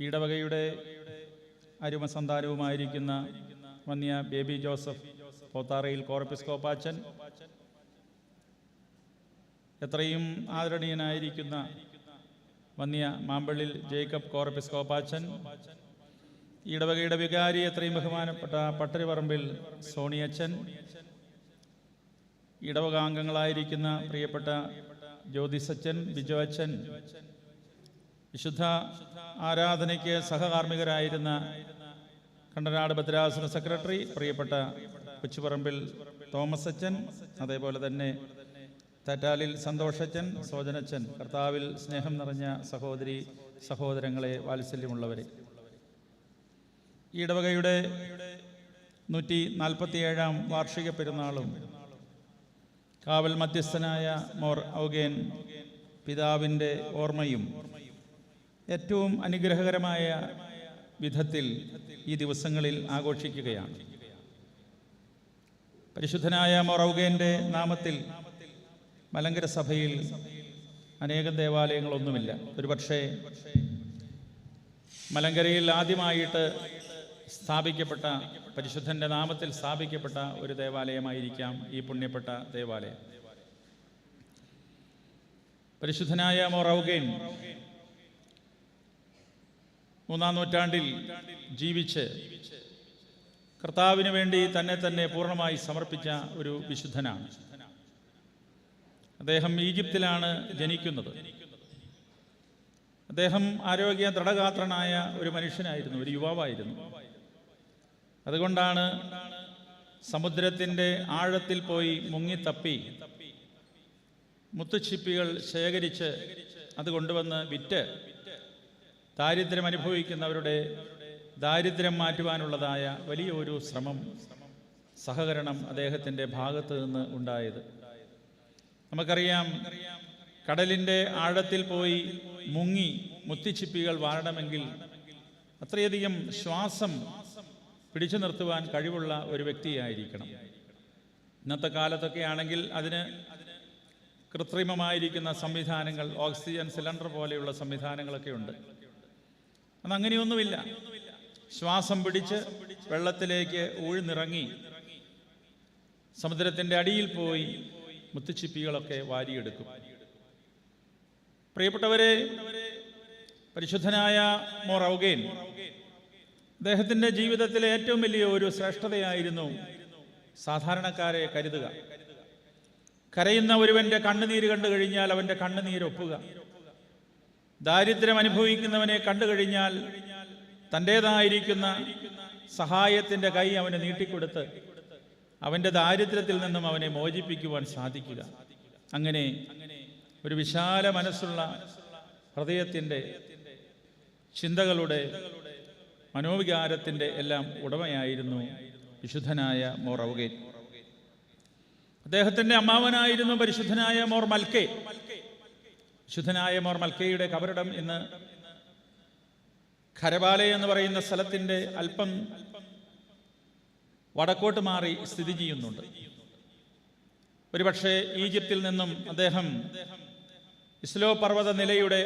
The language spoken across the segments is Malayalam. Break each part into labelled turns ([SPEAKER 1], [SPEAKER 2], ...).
[SPEAKER 1] ഇടവകയുടെ അരുമസന്താനവുമായിരിക്കുന്ന വന്യ ബേബി ജോസഫ് പോത്താറയിൽ കോറപ്പിസ്കോപ്പാച്ചൻ. എത്രയും ആദരണീയനായിരിക്കുന്ന വന്യ മാമ്പള്ളിൽ ജേക്കബ് കോറപ്പിസ്കോപ്പാച്ചൻ. ഇടവകയുടെ വികാരി എത്രയും ബഹുമാനപ്പെട്ട പട്ടരിപറമ്പിൽ സോണിയച്ചൻ. ഇടവക അംഗങ്ങളായിരിക്കുന്ന പ്രിയപ്പെട്ട ജ്യോതിസച്ചൻ ബിജോ അച്ഛൻ. വിശുദ്ധ ആരാധനയ്ക്ക് സഹകാർമ്മികരായിരുന്ന കണ്ടനാട് ഭദ്രാസന സെക്രട്ടറി പ്രിയപ്പെട്ട കൊച്ചുപറമ്പിൽ തോമസ് അച്ഛൻ അതേപോലെ തന്നെ തറ്റാലിൽ സന്തോഷച്ചൻ സോജനച്ചൻ കർത്താവിൽ സ്നേഹം നിറഞ്ഞ സഹോദരി സഹോദരങ്ങളെ വാത്സല്യമുള്ളവരെ. ഈ ഇടവകയുടെ നൂറ്റി നാൽപ്പത്തിയേഴാം വാർഷിക പെരുന്നാളും കാവൽ മധ്യസ്ഥനായ മോർ ഔഗേൻ പിതാവിന്റെ ഓർമ്മയും ഏറ്റവും അനുഗ്രഹകരമായ വിധത്തിൽ ഈ ദിവസങ്ങളിൽ ആഘോഷിക്കുകയാണ്. പരിശുദ്ധനായ മോർ നാമത്തിൽ മലങ്കര സഭയിൽ അനേകം ദേവാലയങ്ങളൊന്നുമില്ല. ഒരുപക്ഷേ മലങ്കരയിൽ ആദ്യമായിട്ട് സ്ഥാപിക്കപ്പെട്ട പരിശുദ്ധന്റെ നാമത്തിൽ സ്ഥാപിക്കപ്പെട്ട ഒരു ദേവാലയമായിരിക്കാം ഈ പുണ്യപ്പെട്ട ദേവാലയം. പരിശുദ്ധനായ മൊറൗഗൈൻ മൂന്നാം നൂറ്റാണ്ടിൽ ജീവിച്ച് കർത്താവിന് വേണ്ടി തന്നെ തന്നെ പൂർണമായി സമർപ്പിച്ച ഒരു വിശുദ്ധനാണ്. അദ്ദേഹം ഈജിപ്തിലാണ് ജനിക്കുന്നത്. അദ്ദേഹം ആരോഗ്യ ദൃഢഗാത്രനായ ഒരു മനുഷ്യനായിരുന്നു ഒരു യുവാവായിരുന്നു. അതുകൊണ്ടാണ് സമുദ്രത്തിന്റെ ആഴത്തിൽ പോയി മുങ്ങിത്തപ്പി മുത്തുച്ചിപ്പികൾ ശേഖരിച്ച് അത് കൊണ്ടുവന്ന് വിറ്റ് ദാരിദ്ര്യം അനുഭവിക്കുന്നവരുടെ ദാരിദ്ര്യം മാറ്റുവാനുള്ളതായ വലിയ ഒരു ശ്രമം സഹകരണം അദ്ദേഹത്തിന്റെ ഭാഗത്ത് നിന്ന് ഉണ്ടായത്. നമുക്കറിയാം കടലിന്റെ ആഴത്തിൽ പോയി മുങ്ങി മുത്തിച്ചിപ്പികൾ വാഴണമെങ്കിൽ അത്രയധികം ശ്വാസം പിടിച്ചു നിർത്തുവാൻ കഴിവുള്ള ഒരു വ്യക്തിയായിരിക്കണം. ഇന്നത്തെ കാലത്തൊക്കെ ആണെങ്കിൽ അതിന് കൃത്രിമമായിരിക്കുന്ന സംവിധാനങ്ങൾ ഓക്സിജൻ സിലിണ്ടർ പോലെയുള്ള സംവിധാനങ്ങളൊക്കെ ഉണ്ട്. അതങ്ങനെയൊന്നുമില്ല. ശ്വാസം പിടിച്ച് വെള്ളത്തിലേക്ക് ഊഴ്ന്നിറങ്ങി സമുദ്രത്തിന്റെ അടിയിൽ പോയി മുത്തുച്ചിപ്പികളൊക്കെ വാരിയെടുക്കും. പ്രിയപ്പെട്ടവരെ പരിശുദ്ധനായ മൊറൗഗേൻ അദ്ദേഹത്തിന്റെ ജീവിതത്തിലെ ഏറ്റവും വലിയ ഒരു ശ്രേഷ്ഠതയായിരുന്നു സാധാരണക്കാരെ കരുതുക. കരയുന്ന ഒരുവന്റെ കണ്ണുനീര് കണ്ടു കഴിഞ്ഞാൽ അവന്റെ കണ്ണുനീര് ഒപ്പുക ദാരിദ്ര്യം അനുഭവിക്കുന്നവനെ കണ്ടു കഴിഞ്ഞാൽ തന്റെതായിരിക്കുന്ന സഹായത്തിന്റെ കൈ അവന് നീട്ടിക്കൊടുത്ത് അവന്റെ ദാരിദ്ര്യത്തിൽ നിന്നും അവനെ മോചിപ്പിക്കുവാൻ സാധിക്കുക. അങ്ങനെ ഒരു വിശാല മനസ്സുള്ള ഹൃദയത്തിന്റെ ചിന്തകളുടെ മനോവികാരത്തിന്റെ എല്ലാം ഉടമയായിരുന്നു വിശുദ്ധനായ മോർ ഔഗേൻ അദ്ദേഹത്തിന്റെ അമ്മാവനായിരുന്നു പരിശുദ്ധനായ മോർ മൽക്കെ. വിശുദ്ധനായ മോർ മൽക്കയുടെ കബറിടം ഇന്ന് ഖരബാലെ എന്ന് പറയുന്ന സ്ഥലത്തിന്റെ അല്പം വടക്കോട്ട് മാറി സ്ഥിതി ചെയ്യുന്നുണ്ട്. ഒരുപക്ഷെ ഈജിപ്തിൽ നിന്നും അദ്ദേഹം ഇസ്ലോ പർവത നിലയുടെ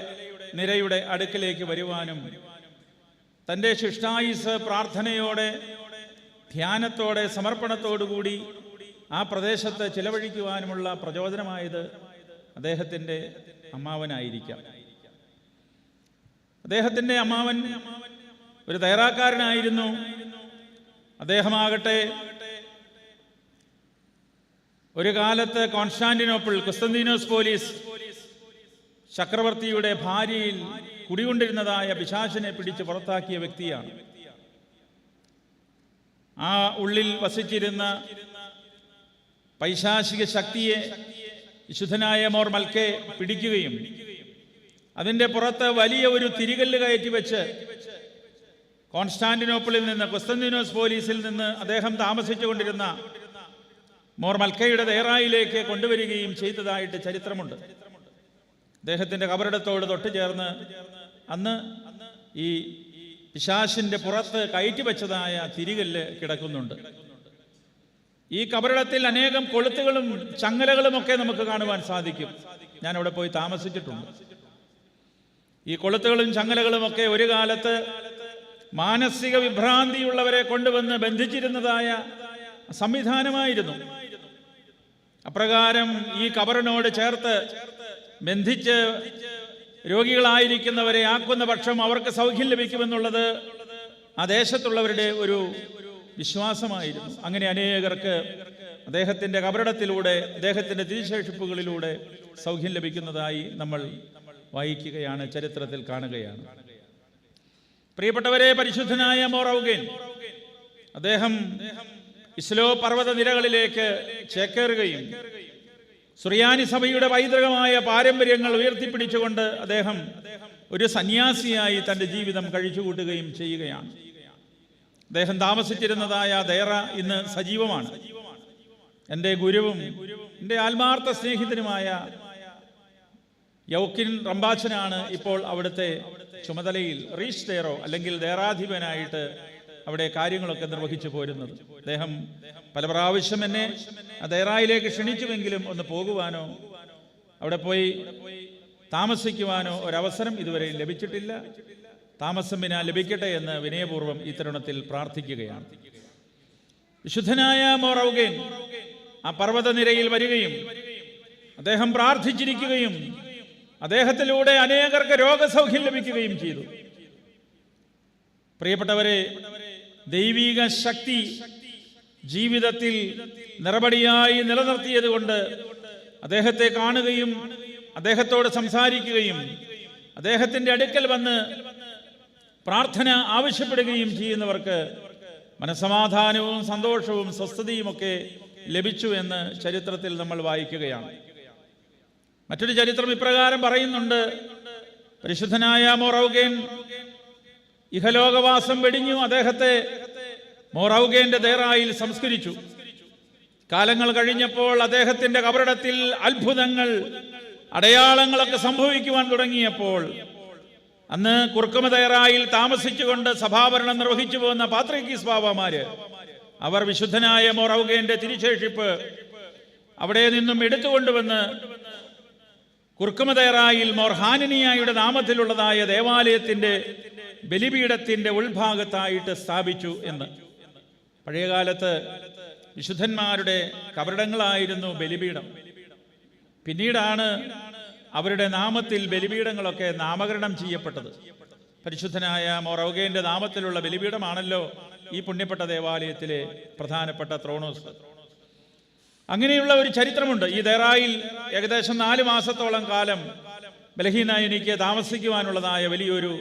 [SPEAKER 1] നിരയുടെ അടുക്കിലേക്ക് വരുവാനും തന്റെ ശിഷ്ടായുസ് പ്രാർത്ഥനയോടെ ധ്യാനത്തോടെ സമർപ്പണത്തോടുകൂടി ആ പ്രദേശത്ത് ചിലവഴിക്കുവാനുമുള്ള പ്രചോദനമായത് അദ്ദേഹത്തിന്റെ അമ്മാവനായിരിക്കാം. അദ്ദേഹത്തിന്റെ അമ്മാവൻ ഒരു തയ്യാറാക്കാരനായിരുന്നു. അദ്ദേഹമാകട്ടെ ഒരു കാലത്ത് കോൺസ്റ്റാന്റിനോപ്പിൾ കുസ്തന്തീനോസ് പോലീസ് ചക്രവർത്തിയുടെ ഭാര്യയിൽ കുടികൊണ്ടിരുന്നതായ പിശാചിനെ പിടിച്ച് പുറത്താക്കിയ വ്യക്തിയാണ്. ആ ഉള്ളിൽ വസിച്ചിരുന്ന പൈശാചിക ശക്തിയെ വിശുദ്ധനായ മോർ മൽക്കെ പിടിക്കുകയും അതിന്റെ പുറത്ത് വലിയ ഒരു തിരികല്ല് കയറ്റി വെച്ച് കോൺസ്റ്റാന്റിനോപ്പിളിൽ നിന്ന് കൊസ്തന്തിനോസ് പോലീസിൽ നിന്ന് അദ്ദേഹം താമസിച്ചുകൊണ്ടിരുന്ന മോർ മൽക്കയുടെ ദേറായിലേക്ക് കൊണ്ടുവരികയും ചെയ്തതായിട്ട് ചരിത്രമുണ്ട്. അദ്ദേഹത്തിന്റെ കബറിടത്തോട് തൊട്ട് ചേർന്ന് അന്ന് ഈ പിശാശിന്റെ പുറത്ത് കയറ്റി വെച്ചതായ തിരികല്ല് കിടക്കുന്നുണ്ട്. ഈ കബറിടത്തിൽ അനേകം കൊളുത്തുകളും ചങ്ങലകളും ഒക്കെ നമുക്ക് കാണുവാൻ സാധിക്കും. ഞാൻ അവിടെ പോയി താമസിച്ചിട്ടുണ്ട്. ഈ കൊളുത്തുകളും ചങ്ങലകളും ഒക്കെ ഒരു കാലത്ത് മാനസിക വിഭ്രാന്തിയുള്ളവരെ കൊണ്ടുവന്ന് ബന്ധിച്ചിരുന്നതായ സംവിധാനമായിരുന്നു. അപ്രകാരം ഈ കബറിനോട് ചേർത്ത് ബന്ധിച്ച് രോഗികളായിരിക്കുന്നവരെ ആക്കുന്ന പക്ഷം അവർക്ക് സൗഖ്യം ലഭിക്കുമെന്നുള്ളത് ആ ദേശത്തുള്ളവരുടെ ഒരു വിശ്വാസമായിരുന്നു. അങ്ങനെ അനേകർക്ക് അദ്ദേഹത്തിന്റെ കബറിടത്തിലൂടെ അദ്ദേഹത്തിന്റെ തിരിശേഷിപ്പുകളിലൂടെ സൗഖ്യം ലഭിക്കുന്നതായി നമ്മൾ വായിക്കുകയാണ് ചരിത്രത്തിൽ കാണുകയാണ്. പ്രിയപ്പെട്ടവരെ പരിശുദ്ധനായ മോറൗഗേൻ അദ്ദേഹം ഇസ്ലോ പർവത നിരകളിലേക്ക് ചേക്കേറുകയും സുറിയാനി സഭയുടെ പൈതൃകമായ പാരമ്പര്യങ്ങൾ ഉയർത്തിപ്പിടിച്ചുകൊണ്ട് അദ്ദേഹം ഒരു സന്യാസിയായി തന്റെ ജീവിതം കഴിച്ചുകൂട്ടുകയും ചെയ്യുകയാണ്. അദ്ദേഹം താമസിച്ചിരുന്നതായ ദേറ ഇന്ന് സജീവമാണ്. എന്റെ ഗുരുവും എന്റെ ആത്മാർത്ഥ സ്നേഹിതനുമായ യൗക്കിൻ റംബാച്ചനാണ് ഇപ്പോൾ അവിടുത്തെ ചുമതലയിൽ റീഷ് തേറോ അല്ലെങ്കിൽ ദേറാധിപനായിട്ട് അവിടെ കാര്യങ്ങളൊക്കെ നിർവഹിച്ചു പോരുന്നത്. അദ്ദേഹം പല പ്രാവശ്യം എന്നെ ദേറായിലേക്ക് ക്ഷണിച്ചുവെങ്കിലും ഒന്ന് പോകുവാനോ അവിടെ പോയി താമസിക്കുവാനോ ഒരവസരം ഇതുവരെ ലഭിച്ചിട്ടില്ല. താമസം വിന ലഭിക്കട്ടെ എന്ന് വിനയപൂർവം ഈ തരുണത്തിൽ പ്രാർത്ഥിക്കുകയാണ്. വിശുദ്ധനായ മോറൗഗേൻ ആ പർവതനിരയിൽ വരികയും അദ്ദേഹം പ്രാർത്ഥിച്ചിരിക്കുകയും അദ്ദേഹത്തിലൂടെ അനേകർക്ക് രോഗസൗഖ്യം ലഭിക്കുകയും ചെയ്തു. പ്രിയപ്പെട്ടവരെ ദൈവീക ശക്തി ജീവിതത്തിൽ നിറപടിയായി നിലനിർത്തിയത് കൊണ്ട് അദ്ദേഹത്തെ കാണുകയും അദ്ദേഹത്തോട് സംസാരിക്കുകയും അദ്ദേഹത്തിന്റെ അടുക്കൽ വന്ന് പ്രാർത്ഥന ആവശ്യപ്പെടുകയും ചെയ്യുന്നവർക്ക് മനസമാധാനവും സന്തോഷവും സ്വസ്ഥതയുമൊക്കെ ലഭിച്ചു എന്ന് ചരിത്രത്തിൽ നമ്മൾ വായിക്കുകയാണ്. മറ്റൊരു ചരിത്രം ഇപ്രകാരം പറയുന്നുണ്ട്. പരിശുദ്ധനായ മൊറൗഗേൻ ഇഹലോകവാസം വെടിഞ്ഞു അദ്ദേഹത്തെ മൊറൗഗേന്റെ ദേറായിൽ സംസ്കരിച്ചു. കാലങ്ങൾ കഴിഞ്ഞപ്പോൾ അദ്ദേഹത്തിന്റെ കബറിടത്തിൽ അത്ഭുതങ്ങൾ അടയാളങ്ങളൊക്കെ സംഭവിക്കുവാൻ തുടങ്ങിയപ്പോൾ അന്ന് കുറുക്കുമതേറായിൽ താമസിച്ചുകൊണ്ട് സഭാഭരണം നിർവഹിച്ചു പോകുന്ന പാത്രികീസ് ബാബമാര് അവർ വിശുദ്ധനായ മൊറൗഗേന്റെ തിരിശേഷിപ്പ് അവിടെ നിന്നും എടുത്തുകൊണ്ടുവന്ന് കുർക്കുമതയറായിൽ മോർഹാനിനിയായുടെ നാമത്തിലുള്ളതായ ദേവാലയത്തിന്റെ ബലിപീഠത്തിന്റെ ഉൾഭാഗത്തായിട്ട് സ്ഥാപിച്ചു എന്ന്. പഴയകാലത്ത് വിശുദ്ധന്മാരുടെ കബറിടങ്ങളായിരുന്നു ബലിപീഠം. പിന്നീടാണ് അവരുടെ നാമത്തിൽ ബലിപീഠങ്ങളൊക്കെ നാമകരണം ചെയ്യപ്പെട്ടത്. പരിശുദ്ധനായ മൊറോഗേന്റെ നാമത്തിലുള്ള ബലിപീഠമാണല്ലോ ഈ പുണ്യപ്പെട്ട ദേവാലയത്തിലെ പ്രധാനപ്പെട്ട ത്രോണോസ്. അങ്ങനെയുള്ള ഒരു ചരിത്രമുണ്ട്. ഈ ദേറായിൽ ഏകദേശം നാല് മാസത്തോളം കാലം ബലഹീനായനിക്ക് താമസിക്കുവാനുള്ളതായ വലിയൊരു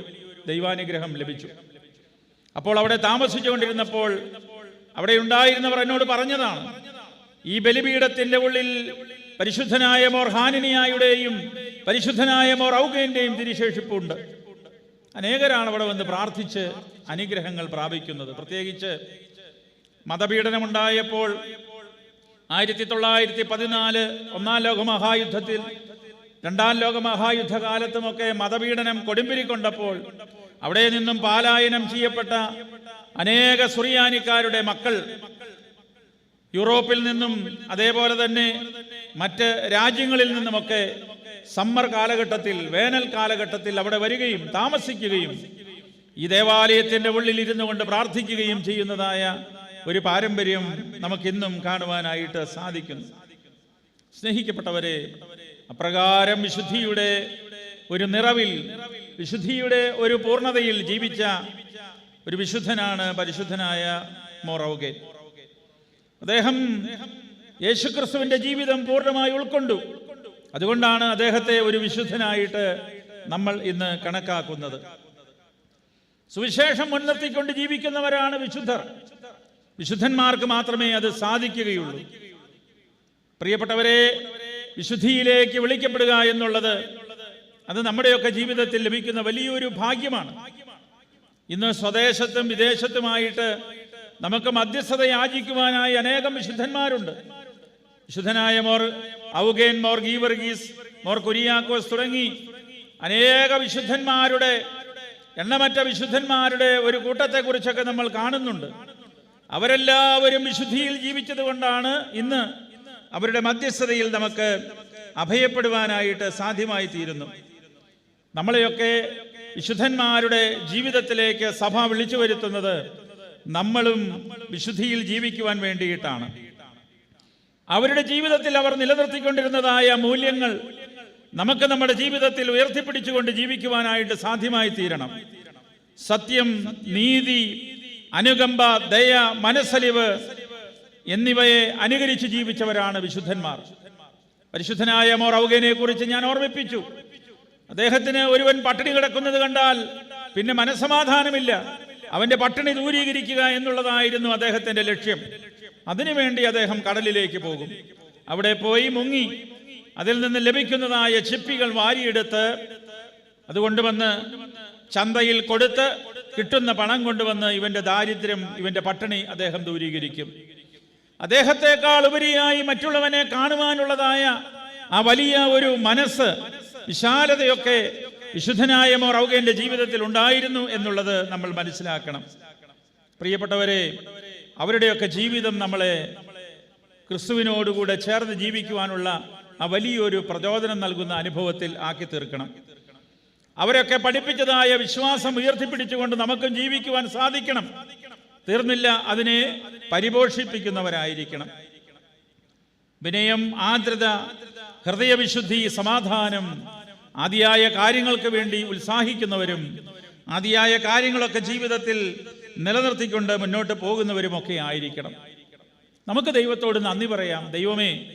[SPEAKER 1] ദൈവാനുഗ്രഹം ലഭിച്ചു. അപ്പോൾ അവിടെ താമസിച്ചുകൊണ്ടിരുന്നപ്പോൾ അവിടെ ഉണ്ടായിരുന്നവർ എന്നോട് പറഞ്ഞതാണ് ഈ ബലിപീഠത്തിന്റെ ഉള്ളിൽ പരിശുദ്ധനായ മോർ ഹാനിനിയായുടെയും പരിശുദ്ധനായ മോർ ഔഗേന്റെയും തിരിശേഷിപ്പുണ്ട്. അനേകരാണ് അവിടെ വന്ന് പ്രാർത്ഥിച്ച് അനുഗ്രഹങ്ങൾ പ്രാപിക്കുന്നത്. പ്രത്യേകിച്ച് മതപീഡനമുണ്ടായപ്പോൾ ആയിരത്തി തൊള്ളായിരത്തി പതിനാല് ഒന്നാം ലോക മഹായുദ്ധത്തിൽ രണ്ടാം ലോക മഹായുദ്ധകാലത്തുമൊക്കെ മതപീഡനം കൊടുമ്പിരിക്കൊണ്ടപ്പോൾ അവിടെ നിന്നും പാലായനം ചെയ്യപ്പെട്ട അനേക സുറിയാനിക്കാരുടെ മക്കൾ യൂറോപ്പിൽ നിന്നും അതേപോലെ തന്നെ മറ്റ് രാജ്യങ്ങളിൽ നിന്നുമൊക്കെ സമ്മർ കാലഘട്ടത്തിൽ വേനൽ കാലഘട്ടത്തിൽ അവിടെ വരികയും താമസിക്കുകയും ഈ ദേവാലയത്തിന്റെ ഉള്ളിൽ ഇരുന്നു കൊണ്ട് പ്രാർത്ഥിക്കുകയും ചെയ്യുന്നതായ ഒരു പാരമ്പര്യം നമുക്കിന്നും കാണുവാനായിട്ട് സാധിക്കുന്നു. സ്നേഹിക്കപ്പെട്ടവരെ അപ്രകാരം വിശുദ്ധിയുടെ ഒരു നിറവിൽ വിശുദ്ധിയുടെ ഒരു പൂർണതയിൽ ജീവിച്ച ഒരു വിശുദ്ധനാണ് പരിശുദ്ധനായ മോറൗഗെ അദ്ദേഹം യേശുക്രിസ്തുവിന്റെ ജീവിതം പൂർണമായി ഉൾക്കൊണ്ടു. അതുകൊണ്ടാണ് അദ്ദേഹത്തെ ഒരു വിശുദ്ധനായിട്ട് നമ്മൾ ഇന്ന് കണക്കാക്കുന്നത്. സുവിശേഷം മുൻനിർത്തിക്കൊണ്ട് ജീവിക്കുന്നവരാണ് വിശുദ്ധർ. വിശുദ്ധന്മാർക്ക് മാത്രമേ അത് സാധിക്കുകയുള്ളൂ. പ്രിയപ്പെട്ടവരെ വിശുദ്ധിയിലേക്ക് വിളിക്കപ്പെടുക എന്നുള്ളത് അത് നമ്മുടെയൊക്കെ ജീവിതത്തിൽ ലഭിക്കുന്ന വലിയൊരു ഭാഗ്യമാണ്. ഇന്ന് സ്വദേശത്തും വിദേശത്തുമായിട്ട് നമുക്ക് മധ്യസ്ഥത യാചിക്കുവാനായി അനേകം വിശുദ്ധന്മാരുണ്ട്. വിശുദ്ധനായ മോർ ഔഗേൻ മോർ ഗീവർഗീസ് മോർ കുരിയാക്കോസ് തുടങ്ങി അനേക വിശുദ്ധന്മാരുടെ എണ്ണമറ്റ വിശുദ്ധന്മാരുടെ ഒരു കൂട്ടത്തെക്കുറിച്ചൊക്കെ നമ്മൾ കാണുന്നുണ്ട്. അവരെല്ലാവരും വിശുദ്ധിയിൽ ജീവിച്ചത് കൊണ്ടാണ് ഇന്ന് അവരുടെ മധ്യസ്ഥതയിൽ നമുക്ക് അഭയപ്പെടുവാനായിട്ട് സാധ്യമായി തീരുന്നു നമ്മളെയൊക്കെ വിശുദ്ധന്മാരുടെ ജീവിതത്തിലേക്ക് സഭ വിളിച്ചു വരുത്തുന്നത് നമ്മളും വിശുദ്ധിയിൽ ജീവിക്കുവാൻ വേണ്ടിയിട്ടാണ്. അവരുടെ ജീവിതത്തിൽ അവർ നിലനിർത്തിക്കൊണ്ടിരുന്നതായ മൂല്യങ്ങൾ നമുക്ക് നമ്മുടെ ജീവിതത്തിൽ ഉയർത്തിപ്പിടിച്ചുകൊണ്ട് ജീവിക്കുവാനായിട്ട് സാധ്യമായി തീരണം. സത്യം നീതി അനുകമ്പ ദയ മനസ്സലിവ് എന്നിവയെ അനുകരിച്ച് ജീവിച്ചവരാണ് വിശുദ്ധന്മാർ. പരിശുദ്ധനായ മോർ ഔഗേനെ കുറിച്ച് ഞാൻ ഓർമ്മിപ്പിച്ചു. അദ്ദേഹത്തിന് ഒരുവൻ പട്ടിണി കിടക്കുന്നത് കണ്ടാൽ പിന്നെ മനസമാധാനമില്ല അവന്റെ പട്ടിണി ദൂരീകരിക്കുക എന്നുള്ളതായിരുന്നു അദ്ദേഹത്തിന്റെ ലക്ഷ്യം. അതിനുവേണ്ടി അദ്ദേഹം കടലിലേക്ക് പോകും. അവിടെ പോയി മുങ്ങി. അതിൽ നിന്ന് ലഭിക്കുന്നതായ ചിപ്പികൾ വാരിയെടുത്ത് അതുകൊണ്ട് വന്ന് ചന്തയിൽ കൊടുത്ത് കിട്ടുന്ന പണം കൊണ്ടുവന്ന് ഇവന്റെ ദാരിദ്ര്യം ഇവന്റെ പട്ടിണി അദ്ദേഹം ദൂരീകരിക്കും. അദ്ദേഹത്തെക്കാൾ ഉപരിയായി മറ്റുള്ളവനെ കാണുവാനുള്ളതായ ആ വലിയ ഒരു മനസ്സ് വിശാലതയൊക്കെ വിശുദ്ധനായ മൊറൗകന്റെ ജീവിതത്തിൽ ഉണ്ടായിരുന്നു എന്നുള്ളത് നമ്മൾ മനസ്സിലാക്കണം. പ്രിയപ്പെട്ടവരെ അവരുടെയൊക്കെ ജീവിതം നമ്മളെ ക്രിസ്തുവിനോടുകൂടെ ചേർന്ന് ജീവിക്കുവാനുള്ള ആ വലിയൊരു പ്രചോദനം നൽകുന്ന അനുഭവത്തിൽ ആക്കി തീർക്കണം. അവരൊക്കെ പഠിപ്പിച്ചതായ വിശ്വാസം ഉയർത്തിപ്പിടിച്ചുകൊണ്ട് നമുക്കും ജീവിക്കുവാൻ സാധിക്കണം. തീർന്നില്ല അതിനെ പരിപോഷിപ്പിക്കുന്നവരായിരിക്കണം. വിനയം ആർദ്രത ഹൃദയവിശുദ്ധി സമാധാനം ആദിയായ കാര്യങ്ങൾക്ക് വേണ്ടി ഉത്സാഹിക്കുന്നവരും ആദിയായ കാര്യങ്ങളൊക്കെ ജീവിതത്തിൽ നിലനിർത്തിക്കൊണ്ട് മുന്നോട്ട് പോകുന്നവരുമൊക്കെ ആയിരിക്കണം. നമുക്ക് ദൈവത്തോട് നന്ദി പറയാം. ദൈവമേ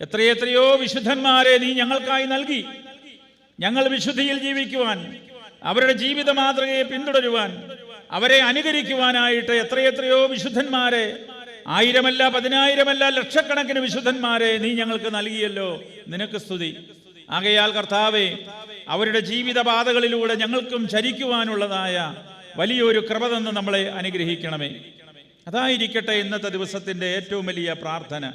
[SPEAKER 1] എത്രയെത്രയോ വിശുദ്ധന്മാരെ നീ ഞങ്ങൾക്കായി നൽകി. ഞങ്ങൾ വിശുദ്ധിയിൽ ജീവിക്കുവാൻ അവരുടെ ജീവിത മാതൃകയെ പിന്തുടരുവാൻ അവരെ അനുകരിക്കുവാനായിട്ട് എത്രയെത്രയോ വിശുദ്ധന്മാരെ ആയിരമല്ല പതിനായിരമല്ല ലക്ഷക്കണക്കിന് വിശുദ്ധന്മാരെ നീ ഞങ്ങൾക്ക് നൽകിയല്ലോ. നിനക്ക് സ്തുതി. ആകയാൽ കർത്താവെ അവരുടെ ജീവിതപാതകളിലൂടെ ഞങ്ങൾക്കും ചരിക്കുവാനുള്ളതായ വലിയൊരു കൃപ തന്ന് നമ്മളെ അനുഗ്രഹിക്കണമേ. അതായിരിക്കട്ടെ ഇന്നത്തെ ദിവസത്തിന്റെ ഏറ്റവും വലിയ പ്രാർത്ഥന.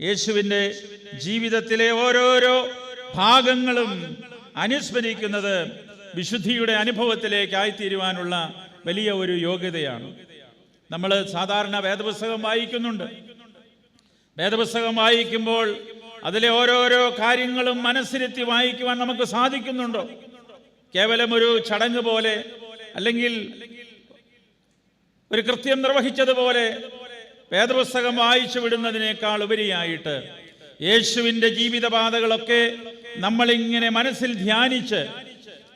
[SPEAKER 1] യേശുവിന്റെ ജീവിതത്തിലെ ഓരോരോ ഭാഗങ്ങളും അനുസ്മരിക്കുന്നത് വിശുദ്ധിയുടെ അനുഭവത്തിലേക്കായിത്തീരുവാനുള്ള വലിയ ഒരു യോഗ്യതയാണ്. നമ്മൾ സാധാരണ വേദപുസ്തകം വായിക്കുന്നുണ്ട്. വേദപുസ്തകം വായിക്കുമ്പോൾ അതിലെ ഓരോരോ കാര്യങ്ങളും മനസ്സിരുത്തി വായിക്കുവാൻ നമുക്ക് സാധിക്കുന്നുണ്ടോ? കേവലം ഒരു ചടങ്ങ് പോലെ അല്ലെങ്കിൽ ഒരു കൃത്യം നിർവഹിച്ചതുപോലെ വേദപുസ്തകം വായിച്ചു വിടുന്നതിനേക്കാൾ ഉപരിയായിട്ട് യേശുവിന്റെ ജീവിതപാതകളൊക്കെ നമ്മളിങ്ങനെ മനസ്സിൽ ധ്യാനിച്ച്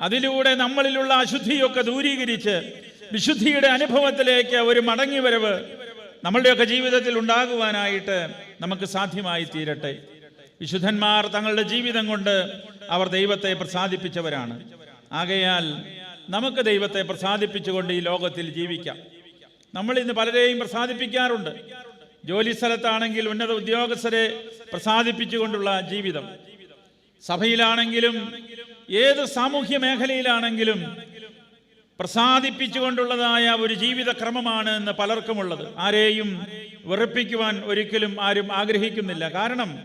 [SPEAKER 1] അതിലൂടെ നമ്മളിലുള്ള അശുദ്ധിയൊക്കെ ദൂരീകരിച്ച് വിശുദ്ധിയുടെ അനുഭവത്തിലേക്ക് ഒരു മടങ്ങി വരവ് നമ്മളുടെയൊക്കെ ജീവിതത്തിൽ ഉണ്ടാകുവാനായിട്ട് നമുക്ക് സാധ്യമായി തീരട്ടെ വിശുദ്ധന്മാർ തങ്ങളുടെ ജീവിതം കൊണ്ട് അവർ ദൈവത്തെ പ്രസാദിപ്പിച്ചവരാണ്. ആകയാൽ നമുക്ക് ദൈവത്തെ പ്രസാദിപ്പിച്ചുകൊണ്ട് ഈ ലോകത്തിൽ ജീവിക്കാം. നമ്മൾ ഇന്ന് പലരെയും പ്രസാദിപ്പിക്കാറുണ്ട്. ജോലി സ്ഥലത്താണെങ്കിൽ ഉന്നത ഉദ്യോഗസ്ഥരെ പ്രസാദിപ്പിച്ചുകൊണ്ടുള്ള ജീവിതം. സഭയിലാണെങ്കിലും ഏത് സാമൂഹ്യ മേഖലയിലാണെങ്കിലും പ്രസാദിപ്പിച്ചുകൊണ്ടുള്ളതായ ഒരു ജീവിത ക്രമമാണ് എന്ന് പലർക്കുമുള്ളത്. ആരെയും വെറുപ്പിക്കുവാൻ ഒരിക്കലും ആരും ആഗ്രഹിക്കുന്നില്ല. കാരണം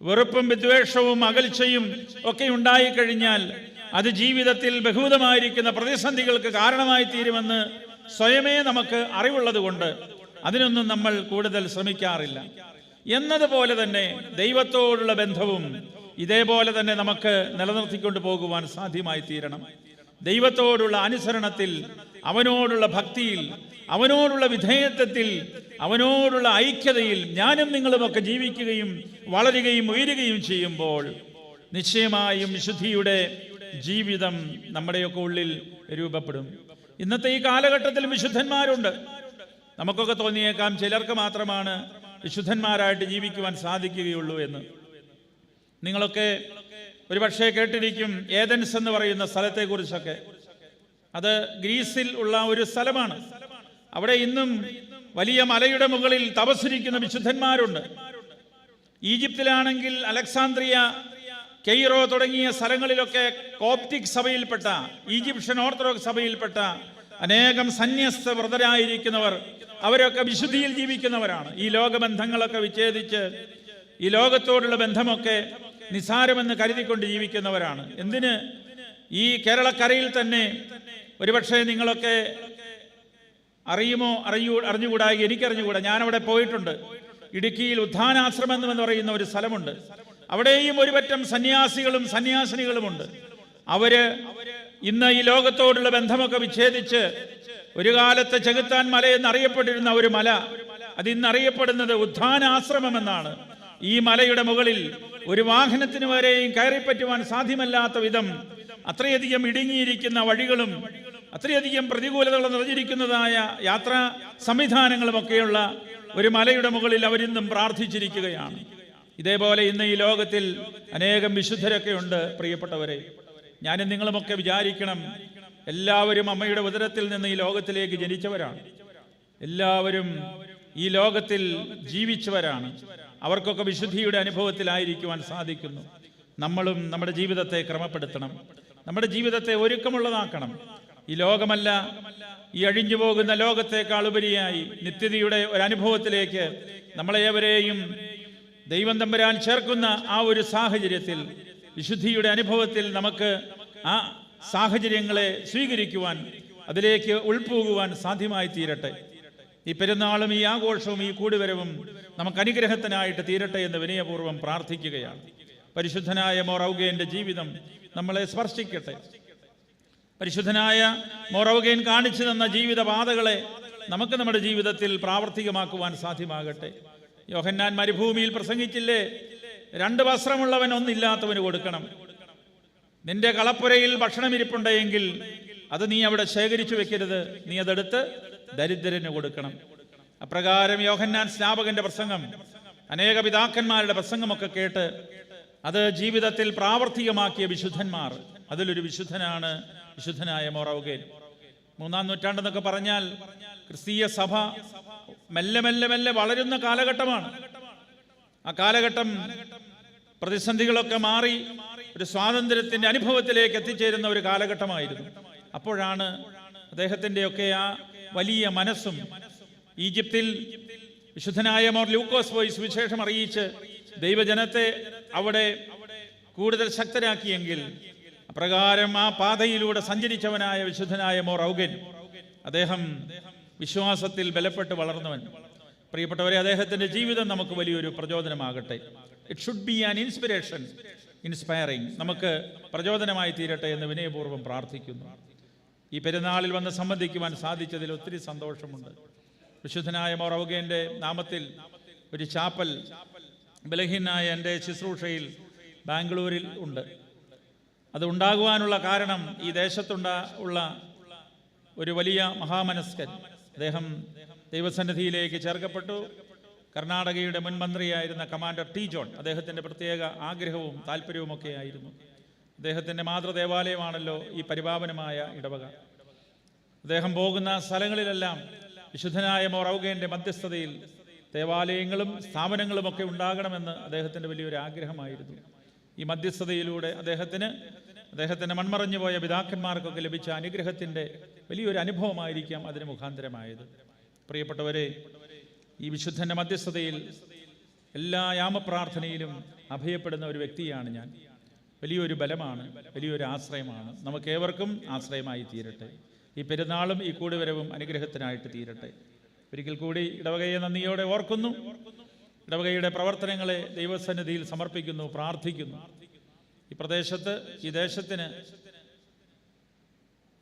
[SPEAKER 1] വെറുപ്പും വിദ്വേഷവും അകൽച്ചയും ഒക്കെ ഉണ്ടായിക്കഴിഞ്ഞാൽ അത് ജീവിതത്തിൽ ബഹുതമായിരിക്കുന്ന പ്രതിസന്ധികൾക്ക് കാരണമായി തീരുമെന്ന് സ്വയമേ നമുക്ക് അറിവുള്ളത് കൊണ്ട് അതിനൊന്നും നമ്മൾ കൂടുതൽ ശ്രമിക്കാറില്ല. എന്നതുപോലെ തന്നെ ദൈവത്തോടുള്ള ബന്ധവും ഇതേപോലെ തന്നെ നമുക്ക് നിലനിർത്തിക്കൊണ്ട് പോകുവാൻ സാധ്യമായി തീരണം ദൈവത്തോടുള്ള അനുസരണത്തിൽ അവനോടുള്ള ഭക്തിയിൽ അവനോടുള്ള വിധേയത്വത്തിൽ അവനോടുള്ള ഐക്യതയിൽ ഞാനും നിങ്ങളുമൊക്കെ ജീവിക്കുകയും വളരുകയും ഉയരുകയും ചെയ്യുമ്പോൾ നിശ്ചയമായും വിശുദ്ധിയുടെ ജീവിതം നമ്മുടെയൊക്കെ ഉള്ളിൽ രൂപപ്പെടും. ഇന്നത്തെ ഈ കാലഘട്ടത്തിൽ വിശുദ്ധന്മാരുണ്ട്. നമുക്കൊക്കെ തോന്നിയേക്കാം ചിലർക്ക് മാത്രമാണ് വിശുദ്ധന്മാരായിട്ട് ജീവിക്കുവാൻ സാധിക്കുകയുള്ളൂ എന്ന്. നിങ്ങളൊക്കെ ഒരുപക്ഷെ കേട്ടിരിക്കും ഏതൻസ് എന്ന് പറയുന്ന സ്ഥലത്തെക്കുറിച്ചൊക്കെ. അത് ഗ്രീസിൽ ഉള്ള ഒരു സ്ഥലമാണ്. അവിടെ ഇന്നും വലിയ മലയുടെ മുകളിൽ തപസ്സിരിക്കുന്ന വിശുദ്ധന്മാരുണ്ട്. ഈജിപ്തിലാണെങ്കിൽ അലക്സാന്ദ്രിയ കെയ്റോ തുടങ്ങിയ സ്ഥലങ്ങളിലൊക്കെ കോപ്റ്റിക് സഭയിൽപ്പെട്ട ഈജിപ്ഷ്യൻ ഓർത്തഡോക്സ് സഭയിൽപ്പെട്ട അനേകം സന്യസ്ത വ്രതരായിരിക്കുന്നവർ അവരൊക്കെ വിശുദ്ധിയിൽ ജീവിക്കുന്നവരാണ്. ഈ ലോകബന്ധങ്ങളൊക്കെ വിച്ഛേദിച്ച് ഈ ലോകത്തോടുള്ള ബന്ധമൊക്കെ നിസാരമെന്ന് കരുതിക്കൊണ്ട് ജീവിക്കുന്നവരാണ്. എന്തിന്? ഈ കേരളക്കരയിൽ തന്നെ ഒരുപക്ഷെ നിങ്ങളൊക്കെ അറിയുമോ അറിയൂ അറിഞ്ഞുകൂടാ എനിക്കറിഞ്ഞുകൂടാ. ഞാനവിടെ പോയിട്ടുണ്ട്. ഇടുക്കിയിൽ ഉദ്ധാനാശ്രമം എന്ന് പറയുന്ന ഒരു സ്ഥലമുണ്ട്. അവിടെയും ഒരുപറ്റം സന്യാസികളും സന്യാസിനികളുമുണ്ട്. അവർ ഇന്ന് ഈ ലോകത്തോടുള്ള ബന്ധമൊക്കെ വിച്ഛേദിച്ച് ഒരു കാലത്ത് ചെകുത്താൻ മല എന്നറിയപ്പെട്ടിരുന്ന ഒരു മല. അതിന്നറിയപ്പെടുന്നത് ഉദ്ധാനാശ്രമം എന്നാണ്. ഈ മലയുടെ മുകളിൽ ഒരു വാഹനത്തിന് വരെയും കയറിപ്പറ്റുവാൻ സാധ്യമല്ലാത്ത വിധം അത്രയധികം ഇടുങ്ങിയിരിക്കുന്ന വഴികളും അത്രയധികം പ്രതികൂലതകൾ നിറഞ്ഞിരിക്കുന്നതായ യാത്രാ സംവിധാനങ്ങളുമൊക്കെയുള്ള ഒരു മലയുടെ മുകളിൽ അവരിന്നും പ്രാർത്ഥിച്ചിരിക്കുകയാണ്. ഇതേപോലെ ഇന്ന് ഈ ലോകത്തിൽ അനേകം വിശുദ്ധരൊക്കെ ഉണ്ട് പ്രിയപ്പെട്ടവരെ. ഞാനും നിങ്ങളുമൊക്കെ വിചാരിക്കണം എല്ലാവരും അമ്മയുടെ ഉദരത്തിൽ നിന്ന് ഈ ലോകത്തിലേക്ക് ജനിച്ചവരാണ്. എല്ലാവരും ഈ ലോകത്തിൽ ജീവിച്ചവരാണ്. അവർക്കൊക്കെ വിശുദ്ധിയുടെ അനുഭവത്തിലായിരിക്കുവാൻ സാധിക്കുന്നു. നമ്മളും നമ്മുടെ ജീവിതത്തെ ക്രമപ്പെടുത്തണം. നമ്മുടെ ജീവിതത്തെ ഒരുക്കമുള്ളതാക്കണം. ഈ ലോകമല്ല ഈ അഴിഞ്ഞു പോകുന്ന ലോകത്തേക്കാൾ ഉപരിയായി നിത്യതയുടെ ഒരു അനുഭവത്തിലേക്ക് നമ്മളേവരെയും ദൈവം തമ്പുരാൻ ചേർക്കുന്ന ആ ഒരു സാഹചര്യത്തിൽ വിശുദ്ധിയുടെ അനുഭവത്തിൽ നമുക്ക് ആ സാഹചര്യങ്ങളെ സ്വീകരിക്കുവാൻ അതിലേക്ക് ഉൾപോകുവാൻ സാധ്യമായി തീരട്ടെ ഈ പെരുന്നാളും ഈ ആഘോഷവും ഈ കൂടുവരവും നമുക്ക് അനുഗ്രഹത്തിനായിട്ട് തീരട്ടെ എന്ന് വിനയപൂർവം പ്രാർത്ഥിക്കുകയാണ്. പരിശുദ്ധനായ മൊറൗഗേന്റെ ജീവിതം നമ്മളെ സ്പർശിക്കട്ടെ. പരിശുദ്ധനായ മൊറൗഗേൻ കാണിച്ചു തന്ന ജീവിതപാതകളെ നമുക്ക് നമ്മുടെ ജീവിതത്തിൽ പ്രാവർത്തികമാക്കുവാൻ സാധ്യമാകട്ടെ. യോഹന്നാൻ മരുഭൂമിയിൽ പ്രസംഗിച്ചില്ലേ? രണ്ട് വസ്ത്രമുള്ളവൻ ഒന്നില്ലാത്തവന് കൊടുക്കണം. നിന്റെ കളപ്പുരയിൽ ഭക്ഷണം ഇരിപ്പുണ്ടെങ്കിൽ അത് നീ അവിടെ ശേഖരിച്ചു വെക്കരുത്. നീ അതെടുത്ത് ദരിദ്രന് കൊടുക്കണം. അപ്രകാരം യോഹന്നാൻ സ്നാപകന്റെ പ്രസംഗം അനേക പിതാക്കന്മാരുടെ പ്രസംഗമൊക്കെ കേട്ട് അത് ജീവിതത്തിൽ പ്രാവർത്തികമാക്കിയ വിശുദ്ധന്മാർ. അതിലൊരു വിശുദ്ധനാണ് വിശുദ്ധനായ മൊറൗഗേൻ മൂന്നാം നൂറ്റാണ്ടെന്നൊക്കെ പറഞ്ഞാൽ ക്രിസ്തീയ സഭ മെല്ലെ മെല്ലെ മെല്ലെ വളരുന്ന കാലഘട്ടമാണ്. ആ കാലഘട്ടം പ്രതിസന്ധികളൊക്കെ മാറി ഒരു സ്വാതന്ത്ര്യത്തിന്റെ അനുഭവത്തിലേക്ക് എത്തിച്ചേരുന്ന ഒരു കാലഘട്ടമായിരുന്നു. അപ്പോഴാണ് അദ്ദേഹത്തിന്റെയൊക്കെ ആ വലിയ മനസ്സും ഈജിപ്തിൽ വിശുദ്ധനായ മോർ ലൂക്കോസ് പോയി സുവിശേഷം അറിയിച്ച് ദൈവജനത്തെ അവിടെ കൂടുതൽ ശക്തരാക്കിയെങ്കിൽ അപ്രകാരം ആ പാതയിലൂടെ സഞ്ചരിച്ചവനായ വിശുദ്ധനായ മോർ ഔഗൻ അദ്ദേഹം വിശ്വാസത്തിൽ ബലപ്പെട്ട് വളർന്നവൻ. പ്രിയപ്പെട്ടവരെ അദ്ദേഹത്തിന്റെ ജീവിതം നമുക്ക് വലിയൊരു പ്രചോദനമാകട്ടെ. It should be an inspiration inspiring നമുക്ക് പ്രചോദനമായി തീരട്ടെ എന്ന് വിനയപൂർവം പ്രാർത്ഥിക്കുന്നു. ഈ പെരുന്നാളിൽ വന്ന് സംബന്ധിക്കുവാൻ സാധിച്ചതിൽ ഒത്തിരി സന്തോഷമുണ്ട്. വിശുദ്ധനായ മൊറൗഗേന്റെ നാമത്തിൽ ഒരു ചാപ്പൽ ബലഹീനായ എന്റെ ശുശ്രൂഷയിൽ ബാംഗ്ലൂരിൽ ഉണ്ട്. അത് ഉണ്ടാകുവാനുള്ള കാരണം ഈ ദേശത്തുണ്ട ഉള്ള ഒരു വലിയ മഹാമനസ്കൻ. അദ്ദേഹം ദൈവസന്നിധിയിലേക്ക് ചേർക്കപ്പെട്ടു. കർണാടകയുടെ മുൻ മന്ത്രിയായിരുന്ന കമാൻഡർ ടി ജോൺ അദ്ദേഹത്തിന്റെ പ്രത്യേക ആഗ്രഹവും താല്പര്യവുമൊക്കെ ആയിരുന്നു. അദ്ദേഹത്തിന്റെ മാതൃദേവാലയമാണല്ലോ ഈ പരിപാവനമായ ഇടവക. അദ്ദേഹം പോകുന്ന സ്ഥലങ്ങളിലെല്ലാം വിശുദ്ധനായ മൊറൗഗേന്റെ മധ്യസ്ഥതയിൽ ദേവാലയങ്ങളും സ്ഥാപനങ്ങളുമൊക്കെ ഉണ്ടാകണമെന്ന് അദ്ദേഹത്തിന്റെ വലിയൊരു ആഗ്രഹമായിരുന്നു. ഈ മധ്യസ്ഥതയിലൂടെ അദ്ദേഹത്തിന് അദ്ദേഹത്തിന്റെ മൺമറഞ്ഞു പോയ പിതാക്കന്മാർക്കൊക്കെ ലഭിച്ച അനുഗ്രഹത്തിന്റെ വലിയൊരു അനുഭവമായിരിക്കാം അതിന് മുഖാന്തരമായത്. പ്രിയപ്പെട്ടവരെ ഈ വിശുദ്ധന്റെ മധ്യസ്ഥതയിൽ എല്ലാ യാമപ്രാർത്ഥനയിലും അഭയപ്പെടുന്ന ഒരു വ്യക്തിയാണ് ഞാൻ. വലിയൊരു ബലമാണ് വലിയൊരു ആശ്രയമാണ്. നമുക്കേവർക്കും ആശ്രയമായി തീരട്ടെ. ഈ പെരുന്നാളും ഈ കൂടിവരവും അനുഗ്രഹത്തിനായിട്ട് തീരട്ടെ. ഒരിക്കൽ കൂടി ഇടവകയെ നന്ദിയോടെ ഓർക്കുന്നു. ഇടവകയുടെ പ്രവർത്തനങ്ങളെ ദൈവസന്നിധിയിൽ സമർപ്പിക്കുന്നു പ്രാർത്ഥിക്കുന്നു. ഈ പ്രദേശത്ത് ഈ ദേശത്തിന്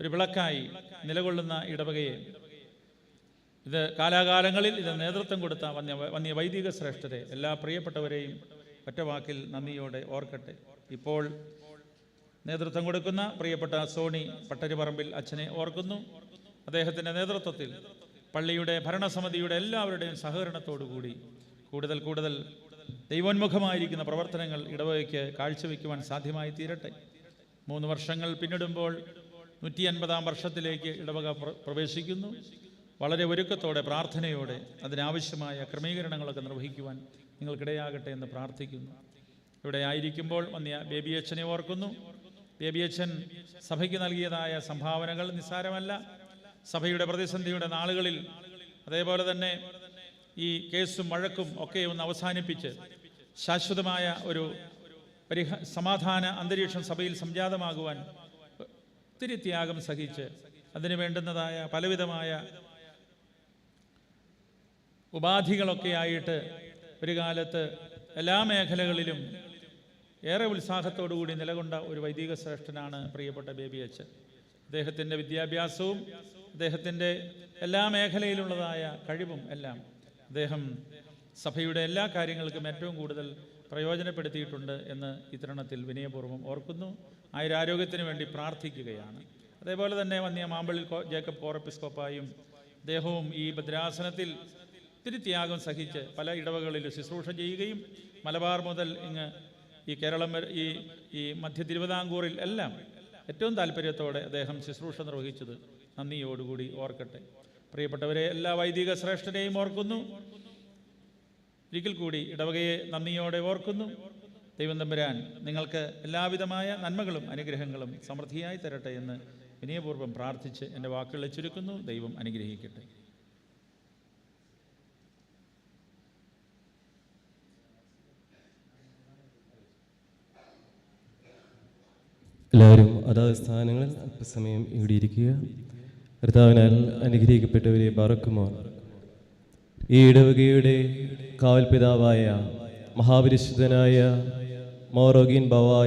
[SPEAKER 1] ഒരു വിളക്കായി നിലകൊള്ളുന്ന ഇടവകയെ ഇത് കാലാകാലങ്ങളിൽ ഇത് നേതൃത്വം കൊടുത്ത വന്യ വന്യ വൈദിക ശ്രേഷ്ഠരെ എല്ലാ പ്രിയപ്പെട്ടവരെയും ഒറ്റവാക്കിൽ നന്ദിയോടെ ഓർക്കട്ടെ. ഇപ്പോൾ നേതൃത്വം കൊടുക്കുന്ന പ്രിയപ്പെട്ട സോണി പട്ടരിപറമ്പിൽ അച്ഛനെ ഓർക്കുന്നു. അദ്ദേഹത്തിന്റെ നേതൃത്വത്തിൽ പള്ളിയുടെ ഭരണസമിതിയുടെ എല്ലാവരുടെയും സഹകരണത്തോടുകൂടി കൂടുതൽ കൂടുതൽ ദൈവോന്മുഖമായിരിക്കുന്ന പ്രവർത്തനങ്ങൾ ഇടവകയ്ക്ക് കാഴ്ചവെക്കുവാൻ സാധ്യമായി തീരട്ടെ. മൂന്ന് വർഷങ്ങൾ പിന്നിടുമ്പോൾ നൂറ്റി അൻപതാം വർഷത്തിലേക്ക് ഇടവക പ്രവേശിക്കുന്നു. വളരെ ഒരുക്കത്തോടെ പ്രാർത്ഥനയോടെ അതിനാവശ്യമായ ക്രമീകരണങ്ങളൊക്കെ നിർവഹിക്കുവാൻ നിങ്ങൾക്കിടയാകട്ടെ എന്ന് പ്രാർത്ഥിക്കുന്നു. ഇവിടെ ആയിരിക്കുമ്പോൾ വന്നിയ ബേബി അച്ഛനെ ഓർക്കുന്നു. ബേബി അച്ഛൻ സഭയ്ക്ക് നൽകിയതായ സംഭാവനകൾ നിസ്സാരമല്ല. സഭയുടെ പ്രതിസന്ധിയുടെ നാളുകളിൽ അതേപോലെ തന്നെ ഈ കേസും വഴക്കും ഒക്കെ ഒന്ന് അവസാനിപ്പിച്ച് ശാശ്വതമായ ഒരു പരിഹ സമാധാന അന്തരീക്ഷം സഭയിൽ സംജാതമാകുവാൻ ഒത്തിരി ത്യാഗം സഹിച്ച് അതിന് വേണ്ടുന്നതായ പലവിധമായ ഉപാധികളൊക്കെ ആയിട്ട് ഒരു കാലത്ത് എല്ലാ മേഖലകളിലും ഏറെ ഉത്സാഹത്തോടുകൂടി നിലകൊണ്ട ഒരു വൈദിക ശ്രേഷ്ഠനാണ് പ്രിയപ്പെട്ട ബേബി അച്ഛൻ. അദ്ദേഹത്തിന്റെ വിദ്യാഭ്യാസവും അദ്ദേഹത്തിന്റെ എല്ലാ മേഖലയിലുള്ളതായ കഴിവും എല്ലാം അദ്ദേഹം സഭയുടെ എല്ലാ കാര്യങ്ങൾക്കും ഏറ്റവും കൂടുതൽ പ്രയോജനപ്പെടുത്തിയിട്ടുണ്ട് എന്ന് ഇത്തരണത്തിൽ വിനയപൂർവം ഓർക്കുന്നു. ആയുരാരോഗ്യത്തിന് വേണ്ടി പ്രാർത്ഥിക്കുകയാണ്. അതേപോലെ തന്നെ വന്നിയ മാമ്പള്ളിൽ ജേക്കബ് കോറപ്പിസ്കോപ്പായും അദ്ദേഹവും ഈ ഭദ്രാസനത്തിൽ ഒത്തിരി ത്യാഗം സഹിച്ച് പല ഇടവകളിൽ ശുശ്രൂഷ ചെയ്യുകയും മലബാർ മുതൽ ഇങ്ങ് ഈ കേരളം ഈ ഈ മധ്യ തിരുവിതാംകൂറിൽ എല്ലാം ഏറ്റവും താല്പര്യത്തോടെ അദ്ദേഹം ശുശ്രൂഷ നിർവഹിച്ചത് നന്ദിയോടുകൂടി ഓർക്കട്ടെ. പ്രിയപ്പെട്ടവരെ എല്ലാ വൈദിക ശ്രേഷ്ഠരെയും ഓർക്കുന്നു. ഒരിക്കൽ കൂടി ഇടവകയെ നന്ദിയോടെ ഓർക്കുന്നു. ദൈവം തമ്പുരാൻ നിങ്ങൾക്ക് എല്ലാവിധമായ നന്മകളും അനുഗ്രഹങ്ങളും സമൃദ്ധിയായി തരട്ടെ എന്ന് വിനയപൂർവം പ്രാർത്ഥിച്ച് എന്റെ വാക്കുകളെ ചുരുക്കുന്നു. ദൈവം അനുഗ്രഹിക്കട്ടെ.
[SPEAKER 2] എല്ലാവരും അതാത് സ്ഥാനങ്ങളിൽ അല്പസമയം ഇവിടെ ഇരിക്കുക. കർത്താവിനാൽ അനുഗ്രഹിക്കപ്പെട്ടവരെ ബറക്കുമോ ഈ ഇടവകയുടെ കാവൽപിതാവായ മഹാപരിശുദ്ധനായ മോറോഗീൻ ബവ